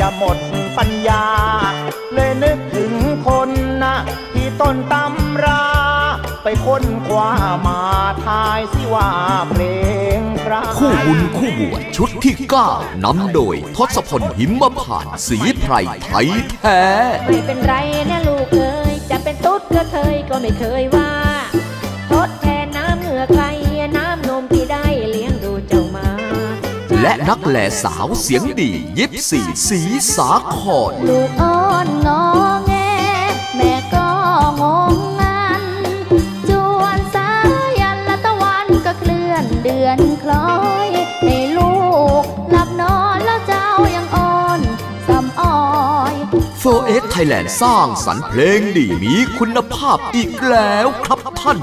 จะหมดปัญญา เลยนึกถึงคนนะที่ต้นตำรา ไปค้นคว้ามาทายสิว่าเพลงใครคู่บุญคู่บวชชุดที่9นำโดยทศพลหิมผ่านต์สีไพรไทยแท้ไม่เป็นไรนะลูกเอ้ยจะเป็นตุ๊ดก็เคยก็ไม่เคยว่า ทดแทนน้ำเหงื่อใคร และนักแหล่สาวเสียงดียิบสี่สีสาครลูกอ้อนงอแงแม่ก็งงงันจวนสายันละตะวันก็เคลื่อนเดือนคล้อยให้ลูกหลับนอนแล้วเจ้ายังอ่อนสำอ้อยโฟเอสไทยแลนด์สร้างสรรค์เพลงดีมีคุณภาพอีกแล้วครับท่าน